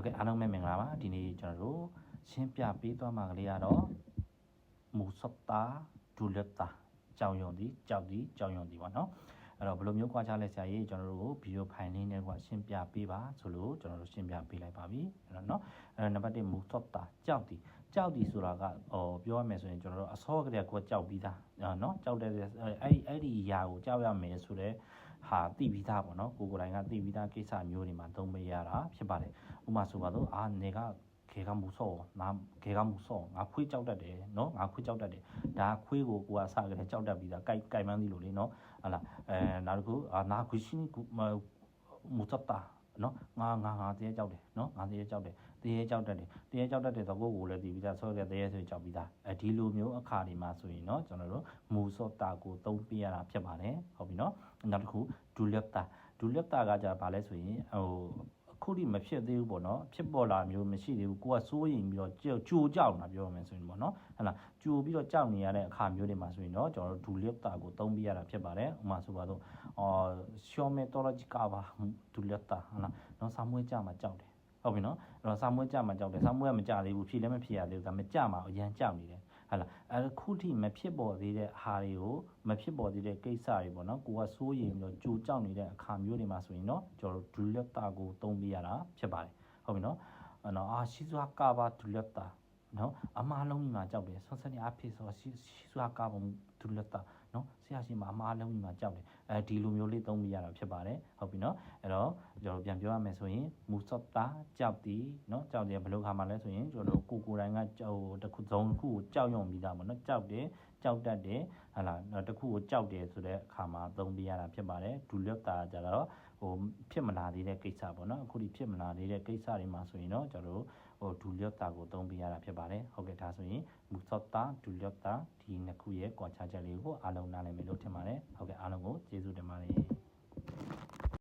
ဟုတ်ကဲ့အားလုံးပဲမင်္ဂလာပါဒီနေ့ကျွန်တော်တို့ရှင်းပြပေးသွားမှာကလေးကတော့မူစပ်တာဒူလက်တာကြောင်ယုံဒီကြောက်ဒီကြောင်ယုံဒီပေါ့နော်အဲ့တော့ဘယ်လိုမျိုးကြွားချလဲဆရာကြီးကျွန်တော်တို့ဗီဒီယိုဖိုင်လေးနဲ့ကရှင်းပြပေးပါဆိုလို့ကျွန်တော်တို့ရှင်းပြပေးလိုက်ပါပြီအဲ့တော့နော်အဲ့နံပါတ်1မူစပ်တာကြောက်ဒီကြောက်ဒီဆိုတာကဟောပြောရမယ်ဆိုရင်ကျွန်တော်တို့အစောကတည်းကကိုကြောက်ပြီးသားနော်ကြောက်တဲ့အဲ့အဲ့ဒီຢာကိုကြောက်ရမယ်ဆိုတော့ ဟာတိပြီးသားပေါ့နော်ကိုကိုယ်တိုင်ကတိပြီးသားကိစ္စမျိုးတွေမှာသုံးပေးရတာဖြစ်ပါတယ်ဥမာဆိုပါတော့အာနေကခေကမှုစောငါခေကမှုစောငါခွေးကြောက်တတ်တယ်နော်ငါခွေးကြောက်တတ်တယ်ဒါခွေးကိုကိုကစကြတဲ့ကြောက်တတ်ပြီးသားကြိုက်ကြိုက်မှန်းသီလို့လေနော်ဟာလာအဲနောက်တစ်ခုအာနာခွေးရှိမူသက်တာ နော်ငါငါငါတည်းကြောက်တယ်နော်ငါတည်းကြောက်တယ်တည်းကြောက်တတ်တယ်တည်းကြောက်တတ်တဲ့တော့ကိုကိုလည်းတည်ပြီးသားဆောတဲ့တည်းဆိုကြောက်ပြီးသားအဲဒီလိုမျိုးအခါဒီမှာဆိုရင်နော်ကျွန်တော်တို့မူစောတာကိုသုံးပြရတာဖြစ်ပါတယ်ဟုတ်ပြီနော်နောက်တစ်ခုဒူလက်တာဒူလက်တာကကြာဘာလဲဆိုရင်ဟို ခုထိမဖြစ်သေးဘူးပေါ့နော်ဖြစ်ပေါ်လာမျိုးမရှိသေးဘူးကိုကစိုးရင်ပြီးတော့ကြိုကြိုကြောက်တာပြောရမယ်ဆိုရင်ပေါ့နော်ဟဲ့လားကြိုပြီးတော့ကြောက်နေရတဲ့အခါမျိုးတွေမှာဆိုရင်တော့ကျွန်တော်တို့ဒူလက်တာကိုသုံးပြရတာဖြစ်ပါတယ်ဥပမာဆိုပါတော့အော်ရှောမေတိုလဂျီကာဘာဒူလက်တာဟဲ့လားနော်စာမွေးကြမှာကြောက်တယ်ဟုတ်ပြီနော်အဲ့တော့စာမွေးကြမှာကြောက်တယ်စာမွေးကမကြသေးဘူးဖြည့်လည်းမဖြည့်ရသေးဘူးဒါပေမဲ့ကြမှာအရန်ကြောက်နေတယ် ဟာလားအခုထိမဖြစ်ပေါ်သေးတဲ့ဟာတွေကိုမဖြစ်ပေါ်သေးတဲ့ကိစ္စတွေပေါ့နော်ကိုကစိုးရိမ်ပြီးတော့ကြိုကြောက်နေတဲ့အခါမျိုးတွေမှာဆိုရင်တော့ကျွန်တော်တို့ဒူလက်တာကိုသုံးပြရတာဖြစ်ပါတယ်ဟုတ်ပြီနော်အဲ့တော့အာရှိစွာကာဘာဒူလက်တာ နော်အမားလုံးကြီးမှာကြောက်တယ်ဆွန်စနေအဖြစ်ဆိုရှိရှိစွာကာဘာဒူလက်တာနော်ဆရာရှိမှာအမားလုံးကြီးမှာကြောက်တယ်အဲဒီလိုမျိုးလေးသုံးပြရတာဖြစ်ပါတယ်ဟုတ်ပြီနော်အဲ့တော့ကျွန်တော်ပြန်ပြောရမယ်ဆိုရင်မူဆော့တာကြောက်တီနော်ကြောက်တယ်ဘယ်လိုခါမှလဲဆိုရင်ကျွန်တော်ကိုကိုတိုင်းကကြောက်တခုဇုံတစ်ခုကိုကြောက်ရွံ့ပြီးသားပေါ့နော်ကြောက်တယ်ကြောက်တတ်တယ်ဟာလာတခုကိုကြောက်တယ်ဆိုတဲ့အခါမှာသုံးပြရတာဖြစ်ပါတယ်ဒူလက်တာကြတော့ ဟိုဖြစ်မလာသေးတဲ့ကိစ္စပေါ့နော်အခုဒီဖြစ်မလာသေးတဲ့ကိစ္စတွေမှာဆိုရင်တော့ကျွန်တော်ဟိုဒူလျော့တာကိုသုံးပြရတာဖြစ်ပါတယ်ဟုတ်ကဲ့ဒါဆိုရင်မူသောတာဒူလျော့တာဒီနှစ်ခုရဲ့ကွာခြားချက်လေးကိုအားလုံးနားလည်မယ်လို့ထင်ပါတယ်ဟုတ်ကဲ့အားလုံးကိုကျေးဇူးတင်ပါတယ်